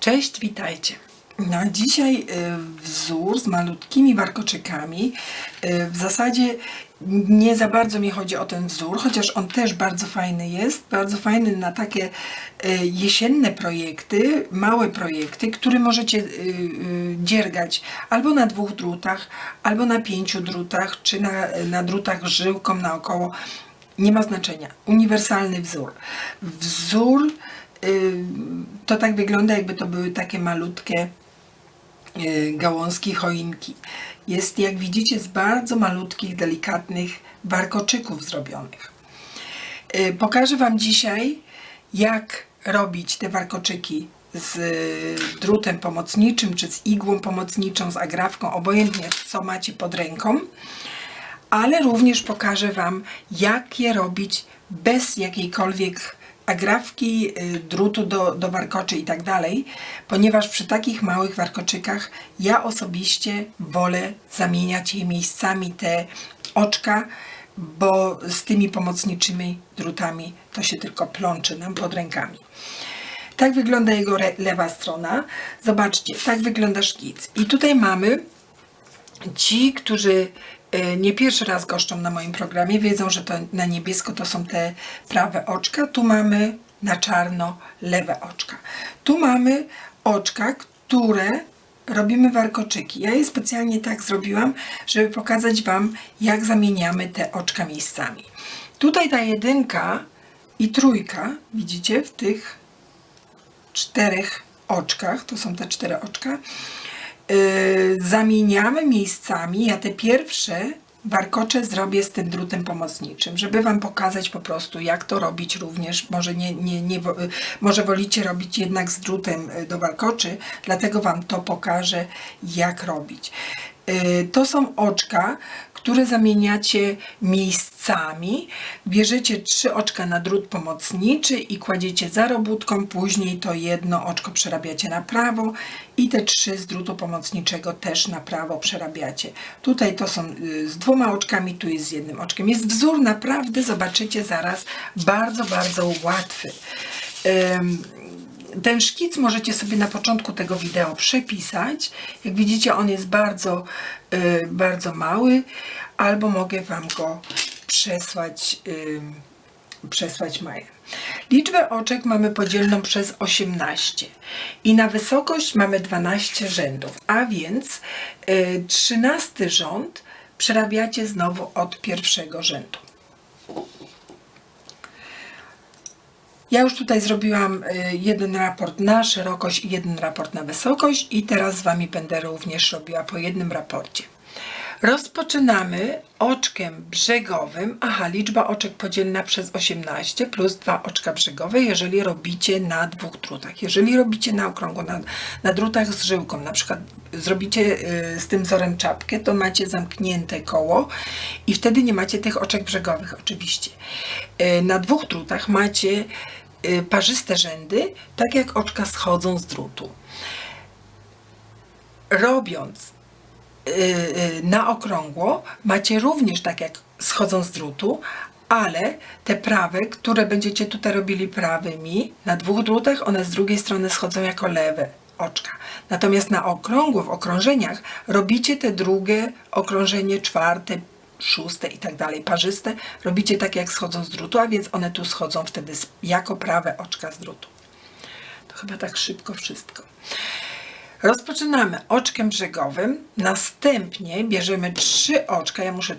Cześć, witajcie. Na dzisiaj y, wzór z malutkimi warkoczykami. Y, W zasadzie nie za bardzo mi chodzi o ten wzór, chociaż on też bardzo fajny jest. Bardzo fajny na takie y, jesienne projekty, małe projekty, które możecie dziergać albo na dwóch drutach, albo na pięciu drutach, czy na, na drutach żyłką naokoło. Nie ma znaczenia. Uniwersalny wzór. Wzór to tak wygląda, jakby to były takie malutkie y, gałązki choinki. Jest, jak widzicie, z bardzo malutkich, delikatnych warkoczyków zrobionych. Y, Pokażę Wam dzisiaj, jak robić te warkoczyki z drutem pomocniczym, czy z igłą pomocniczą, z agrafką, obojętnie co macie pod ręką ale również pokażę Wam, jak je robić bez jakiejkolwiek agrafki, y, drutu do, do warkoczy i tak dalej, ponieważ przy takich małych warkoczykach ja osobiście wolę zamieniać je miejscami te oczka, bo z tymi pomocniczymi drutami to się tylko plączy nam pod rękami. Tak wygląda jego lewa strona. Zobaczcie, tak wygląda szkic. I tutaj mamy Ci, którzy e, nie pierwszy raz goszczą na moim programie, wiedzą, że to na niebiesko to są te prawe oczka. Tu mamy na czarno lewe oczka. Tu mamy oczka, które robimy warkoczyki. Ja je specjalnie tak zrobiłam, żeby pokazać Wam, jak zamieniamy te oczka miejscami. Tutaj ta jedynka i trójka, widzicie, w tych czterech oczkach, to są te cztery oczka, zamieniamy miejscami. Ja te pierwsze warkocze zrobię z tym drutem pomocniczym, żeby Wam pokazać po prostu, jak to robić również. Może, nie, nie, nie, y, może wolicie robić jednak z drutem y, do warkoczy, dlatego Wam to pokażę, jak robić. To są oczka, które zamieniacie miejscami. Bierzecie trzy oczka na drut pomocniczy i kładziecie za robótką, później to jedno oczko przerabiacie na prawo i te trzy z drutu pomocniczego też na prawo przerabiacie. Tutaj to są y, z dwoma oczkami, tu jest z jednym oczkiem. Jest wzór naprawdę, zobaczycie zaraz, bardzo, bardzo łatwy. Ten szkic możecie sobie na początku tego wideo przepisać. Jak widzicie, on jest bardzo, y, bardzo mały, albo mogę Wam go przesłać, y, przesłać mailem. Liczbę oczek mamy podzielną przez 18 i na wysokość mamy 12 rzędów, a więc y, 13 rząd przerabiacie znowu od pierwszego rzędu. Ja już tutaj zrobiłam y, jeden raport na szerokość i jeden raport na wysokość i teraz z Wami będę również robiła po jednym raporcie. Rozpoczynamy oczkiem brzegowym. Aha, liczba oczek podzielna przez 18 plus dwa oczka brzegowe, jeżeli robicie na dwóch drutach. Jeżeli robicie na okrągło, na, na drutach z żyłką, na przykład zrobicie y, z tym wzorem czapkę, to macie zamknięte koło i wtedy nie macie tych oczek brzegowych oczywiście. Y, na dwóch drutach macie parzyste rzędy, tak jak oczka schodzą z drutu. Robiąc y, y, na okrągło macie również tak jak schodzą z drutu, ale te prawe, które będziecie tutaj robili prawymi na dwóch drutach, one z drugiej strony schodzą jako lewe oczka. Natomiast na okrągło, w okrążeniach robicie te drugie okrążenie, czwarte, szóste i tak dalej, parzyste, robicie tak jak schodzą z drutu, a więc one tu schodzą wtedy jako prawe oczka z drutu. To chyba tak szybko wszystko. Rozpoczynamy oczkiem brzegowym, następnie bierzemy trzy oczka. Ja muszę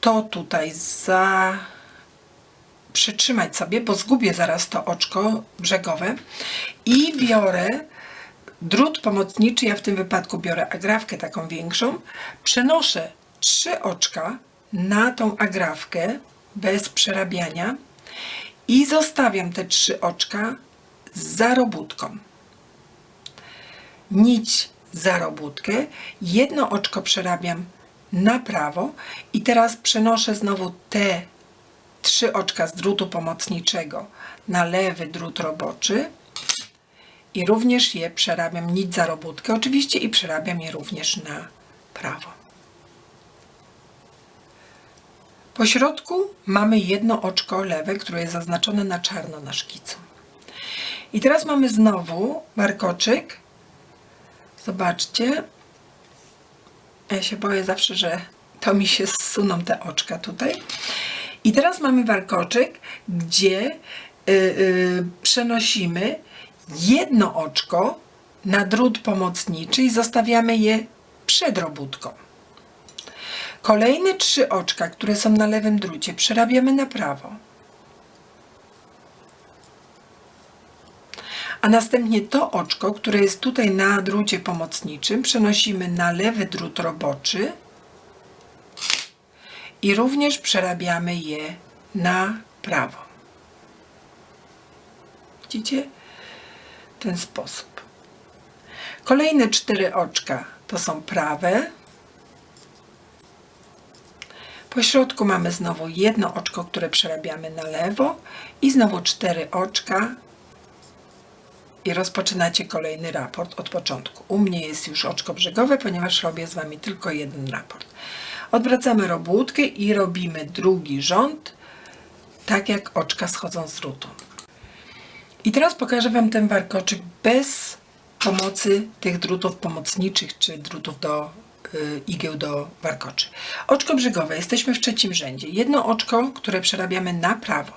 to tutaj za przytrzymać sobie, bo zgubię zaraz to oczko brzegowe i biorę drut pomocniczy, ja w tym wypadku biorę agrafkę taką większą, przenoszę trzy oczka na tą agrafkę bez przerabiania i zostawiam te trzy oczka za robótką. Nić za robótkę, jedno oczko przerabiam na prawo i teraz przenoszę znowu te trzy oczka z drutu pomocniczego na lewy drut roboczy i również je przerabiam. Nić za robótkę oczywiście i przerabiam je również na prawo. Po środku mamy jedno oczko lewe, które jest zaznaczone na czarno na szkicu. I teraz mamy znowu warkoczyk. Zobaczcie. Ja się boję zawsze, że to mi się zsuną te oczka tutaj. I teraz mamy warkoczyk, gdzie y, y, przenosimy jedno oczko na drut pomocniczy i zostawiamy je przed robótką. Kolejne trzy oczka, które są na lewym drucie, przerabiamy na prawo. A następnie to oczko, które jest tutaj na drucie pomocniczym, przenosimy na lewy drut roboczy i również przerabiamy je na prawo. Widzicie? W ten sposób. Kolejne cztery oczka to są prawe. Po środku mamy znowu jedno oczko, które przerabiamy na lewo i znowu cztery oczka i rozpoczynacie kolejny raport od początku. U mnie jest już oczko brzegowe, ponieważ robię z Wami tylko jeden raport. Odwracamy robótkę i robimy drugi rząd, tak jak oczka schodzą z rutu. I teraz pokażę Wam ten warkoczyk bez pomocy tych drutów pomocniczych, czy drutów do igieł do warkoczy. Oczko brzegowe, jesteśmy w trzecim rzędzie. Jedno oczko, które przerabiamy na prawo.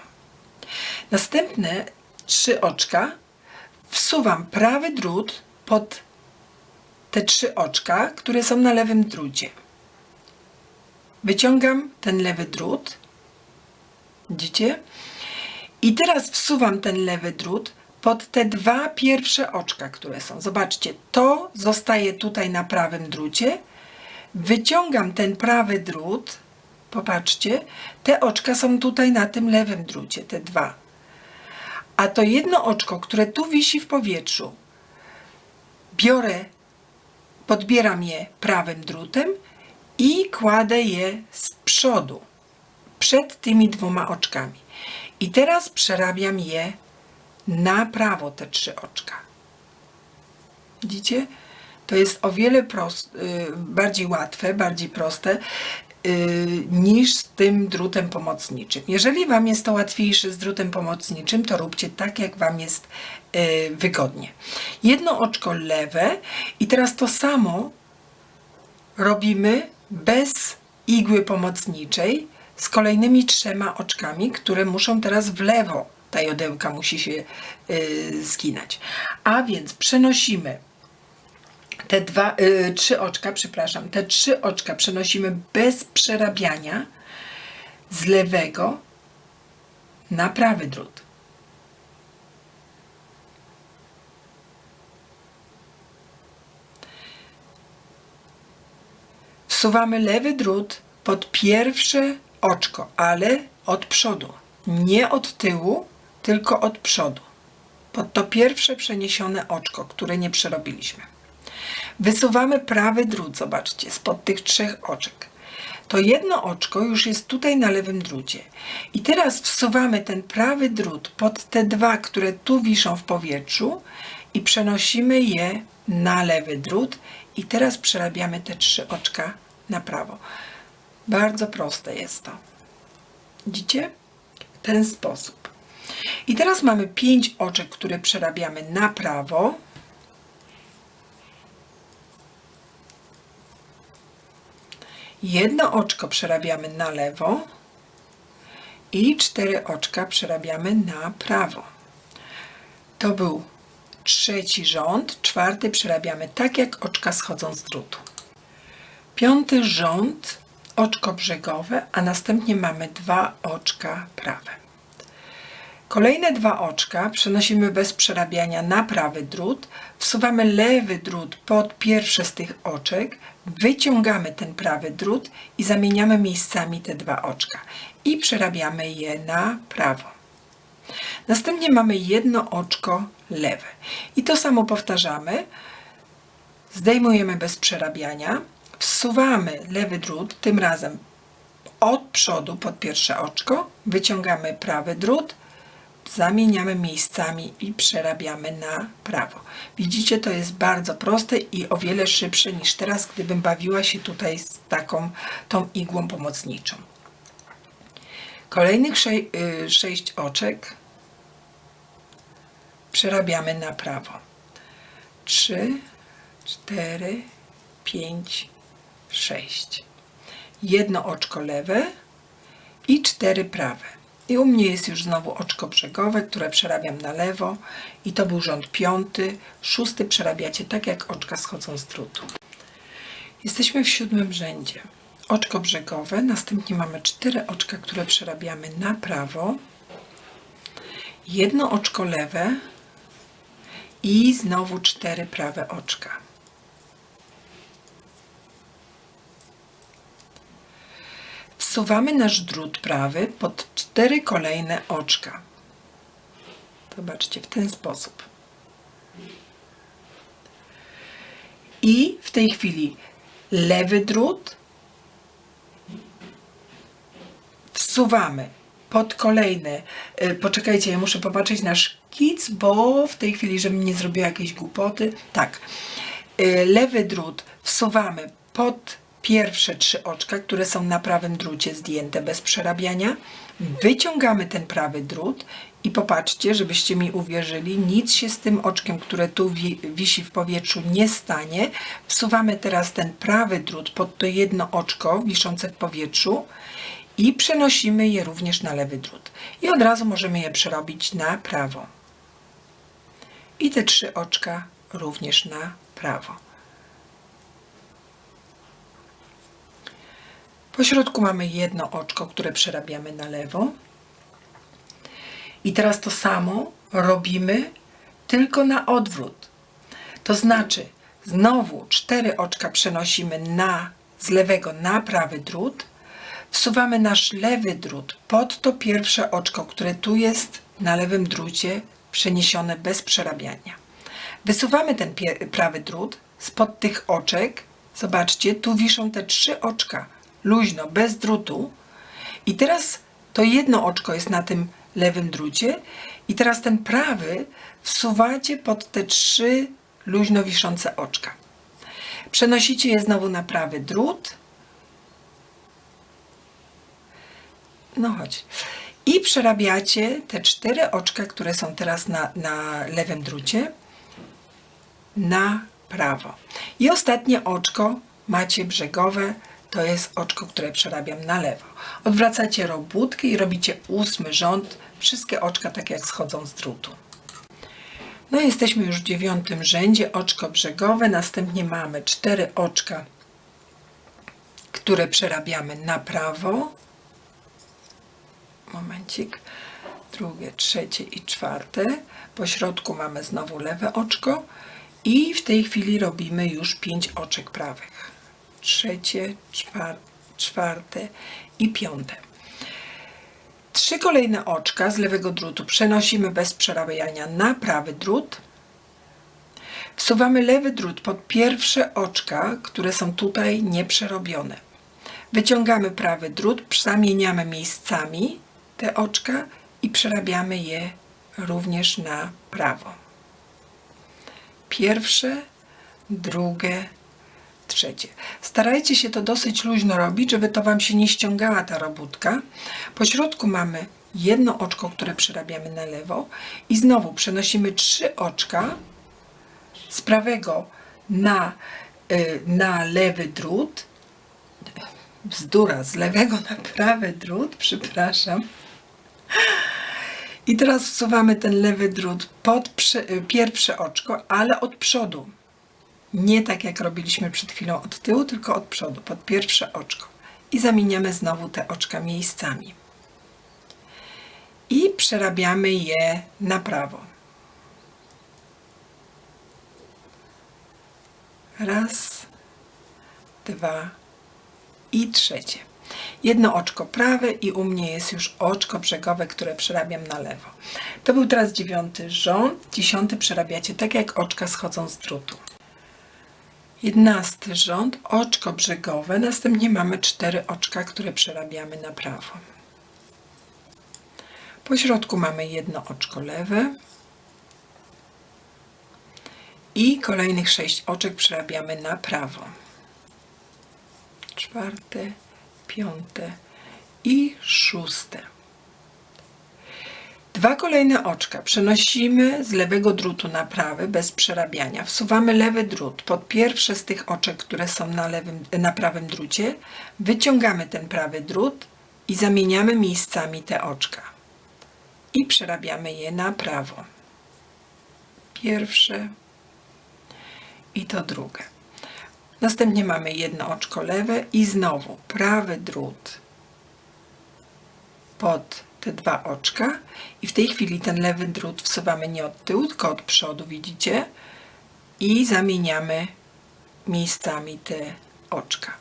Następne trzy oczka wsuwam prawy drut pod te trzy oczka, które są na lewym drucie. Wyciągam ten lewy drut. Widzicie? I teraz wsuwam ten lewy drut pod te dwa pierwsze oczka, które są. Zobaczcie, to zostaje tutaj na prawym drucie. Wyciągam ten prawy drut. Popatrzcie, te oczka są tutaj na tym lewym drucie, te dwa. A to jedno oczko, które tu wisi w powietrzu, biorę, podbieram je prawym drutem i kładę je z przodu, przed tymi dwoma oczkami. I teraz przerabiam je na prawo, te trzy oczka. Widzicie? To jest o wiele prost, y, bardziej łatwe, bardziej proste y, niż z tym drutem pomocniczym. Jeżeli Wam jest to łatwiejsze z drutem pomocniczym, to róbcie tak, jak Wam jest y, wygodnie. Jedno oczko lewe i teraz to samo robimy bez igły pomocniczej z kolejnymi trzema oczkami, które muszą teraz w lewo. Ta jodełka musi się zginać. A więc przenosimy te dwa, y, trzy oczka, przepraszam, te trzy oczka przenosimy bez przerabiania z lewego na prawy drut. Wsuwamy lewy drut pod pierwsze oczko, ale od przodu. Nie od tyłu, tylko od przodu. Pod to pierwsze przeniesione oczko, które nie przerobiliśmy. Wysuwamy prawy drut, zobaczcie, spod tych trzech oczek. To jedno oczko już jest tutaj na lewym drucie. I teraz wsuwamy ten prawy drut pod te dwa, które tu wiszą w powietrzu i przenosimy je na lewy drut i teraz przerabiamy te trzy oczka na prawo. Bardzo proste jest to. Widzicie? W ten sposób. I teraz mamy pięć oczek, które przerabiamy na prawo. Jedno oczko przerabiamy na lewo i cztery oczka przerabiamy na prawo. To był trzeci rząd, czwarty przerabiamy tak, jak oczka schodzą z drutu. Piąty rząd, oczko brzegowe, a następnie mamy dwa oczka prawe. Kolejne dwa oczka przenosimy bez przerabiania na prawy drut, wsuwamy lewy drut pod pierwsze z tych oczek, wyciągamy ten prawy drut i zamieniamy miejscami te dwa oczka i przerabiamy je na prawo. Następnie mamy jedno oczko lewe. I to samo powtarzamy. Zdejmujemy bez przerabiania, wsuwamy lewy drut, tym razem od przodu pod pierwsze oczko, wyciągamy prawy drut, zamieniamy miejscami i przerabiamy na prawo. Widzicie, to jest bardzo proste i o wiele szybsze niż teraz, gdybym bawiła się tutaj z taką tą igłą pomocniczą. Kolejnych sze y, sześć oczek przerabiamy na prawo. 3, 4, 5, 6. Jedno oczko lewe i cztery prawe. I u mnie jest już znowu oczko brzegowe, które przerabiam na lewo. I to był rząd piąty. Szósty przerabiacie tak, jak oczka schodzą z drutu. Jesteśmy w siódmym rzędzie. Oczko brzegowe, następnie mamy cztery oczka, które przerabiamy na prawo. Jedno oczko lewe i znowu cztery prawe oczka. Wsuwamy nasz drut prawy pod cztery kolejne oczka. Zobaczcie, w ten sposób. I w tej chwili lewy drut wsuwamy pod kolejne. y, Poczekajcie, ja muszę popatrzeć na szkic, bo w tej chwili, żebym nie zrobiła jakiejś głupoty. Tak. Y, Lewy drut wsuwamy pod pierwsze trzy oczka, które są na prawym drucie zdjęte bez przerabiania. Wyciągamy ten prawy drut i popatrzcie, żebyście mi uwierzyli, nic się z tym oczkiem, które tu wi wisi w powietrzu nie stanie. Wsuwamy teraz ten prawy drut pod to jedno oczko wiszące w powietrzu i przenosimy je również na lewy drut. I od razu możemy je przerobić na prawo. I te trzy oczka również na prawo. Po środku mamy jedno oczko, które przerabiamy na lewo. I teraz to samo robimy tylko na odwrót. To znaczy, znowu cztery oczka przenosimy na, z lewego na prawy drut. Wsuwamy nasz lewy drut pod to pierwsze oczko, które tu jest na lewym drucie przeniesione bez przerabiania. Wysuwamy ten prawy drut spod tych oczek. Zobaczcie, tu wiszą te trzy oczka luźno, bez drutu. I teraz to jedno oczko jest na tym lewym drucie i teraz ten prawy wsuwacie pod te trzy luźno wiszące oczka. Przenosicie je znowu na prawy drut. No chodź. I przerabiacie te cztery oczka, które są teraz na, na lewym drucie, na prawo. I ostatnie oczko macie brzegowe, to jest oczko, które przerabiam na lewo. Odwracacie robótkę i robicie ósmy rząd, wszystkie oczka tak jak schodzą z drutu. No jesteśmy już w dziewiątym rzędzie, oczko brzegowe, następnie mamy cztery oczka, które przerabiamy na prawo. Momencik. Drugie, trzecie i czwarte. Po środku mamy znowu lewe oczko i w tej chwili robimy już pięć oczek prawych. Trzecie, czwar- czwarte i piąte. Trzy kolejne oczka z lewego drutu przenosimy bez przerabiania na prawy drut. Wsuwamy lewy drut pod pierwsze oczka, które są tutaj nieprzerobione. Wyciągamy prawy drut, zamieniamy miejscami te oczka i przerabiamy je również na prawo. Pierwsze, drugie, trzecie. Starajcie się to dosyć luźno robić, żeby to Wam się nie ściągała ta robótka. Po środku mamy jedno oczko, które przerabiamy na lewo i znowu przenosimy trzy oczka z prawego na, y, na lewy drut. Bzdura, z lewego na prawy drut, przepraszam. I teraz wsuwamy ten lewy drut pod y, pierwsze oczko, ale od przodu. Nie tak jak robiliśmy przed chwilą od tyłu, tylko od przodu, pod pierwsze oczko. I zamieniamy znowu te oczka miejscami. I przerabiamy je na prawo. Raz, dwa i trzecie. Jedno oczko prawe i u mnie jest już oczko brzegowe, które przerabiam na lewo. To był teraz dziewiąty rząd. Dziesiąty przerabiacie tak jak oczka schodzą z drutu. Jedenasty rząd, oczko brzegowe. Następnie mamy cztery oczka, które przerabiamy na prawo. Po środku mamy jedno oczko lewe. I kolejnych sześć oczek przerabiamy na prawo. Czwarte, piąte i szóste. Dwa kolejne oczka przenosimy z lewego drutu na prawy bez przerabiania. Wsuwamy lewy drut pod pierwsze z tych oczek, które są na, lewym, na prawym drucie. Wyciągamy ten prawy drut i zamieniamy miejscami te oczka. I przerabiamy je na prawo. Pierwsze i to drugie. Następnie mamy jedno oczko lewe i znowu prawy drut pod te dwa oczka i w tej chwili ten lewy drut wsuwamy nie od tyłu, tylko od przodu, widzicie? I zamieniamy miejscami te oczka.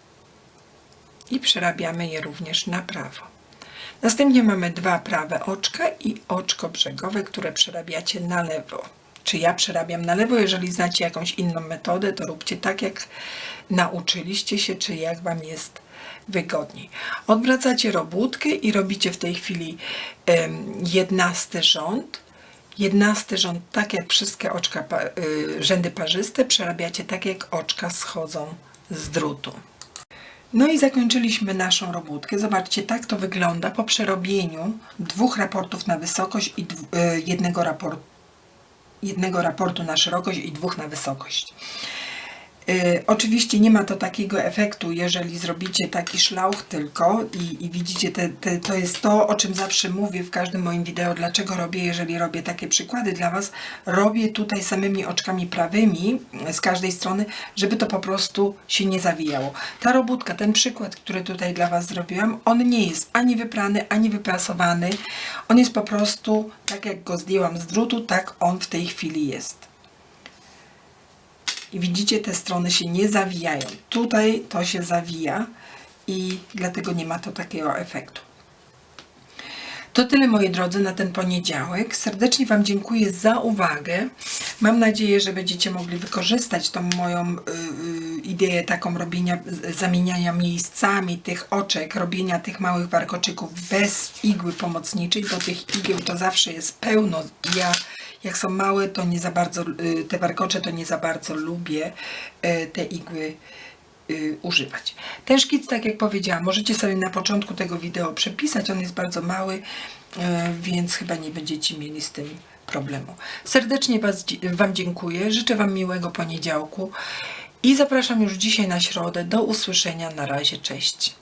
I przerabiamy je również na prawo. Następnie mamy dwa prawe oczka i oczko brzegowe, które przerabiacie na lewo. Czy ja przerabiam na lewo? Jeżeli znacie jakąś inną metodę, to róbcie tak, jak nauczyliście się, czy jak Wam jest wygodniej. Odwracacie robótkę i robicie w tej chwili em, jedenasty rząd. Jedenasty rząd, tak jak wszystkie oczka, y, rzędy parzyste, przerabiacie tak, jak oczka schodzą z drutu. No i zakończyliśmy naszą robótkę. Zobaczcie, tak to wygląda po przerobieniu dwóch raportów na wysokość i y, jednego jednego raportu na szerokość i dwóch na wysokość. Y, oczywiście nie ma to takiego efektu, jeżeli zrobicie taki szlauch tylko i, i widzicie, te, te, to jest to, o czym zawsze mówię w każdym moim wideo, dlaczego robię, jeżeli robię takie przykłady dla Was. Robię tutaj samymi oczkami prawymi z każdej strony, żeby to po prostu się nie zawijało. Ta robótka, ten przykład, który tutaj dla Was zrobiłam, on nie jest ani wyprany, ani wyprasowany. On jest po prostu, tak jak go zdjęłam z drutu, tak on w tej chwili jest. I widzicie, te strony się nie zawijają. Tutaj to się zawija i dlatego nie ma to takiego efektu. To tyle moi drodzy na ten poniedziałek. Serdecznie Wam dziękuję za uwagę. Mam nadzieję, że będziecie mogli wykorzystać tą moją y, y, ideę taką robienia, zamieniania miejscami tych oczek, robienia tych małych warkoczyków bez igły pomocniczej, bo tych igieł to zawsze jest pełno. Ja jak są małe, to nie za bardzo, y, te warkocze to nie za bardzo lubię y, te igły y, używać. Ten szkic, tak jak powiedziałam, możecie sobie na początku tego wideo przepisać, on jest bardzo mały, więc chyba nie będziecie mieli z tym problemu. Serdecznie was, Wam dziękuję, życzę Wam miłego poniedziałku i zapraszam już dzisiaj na środę. Do usłyszenia, na razie, cześć.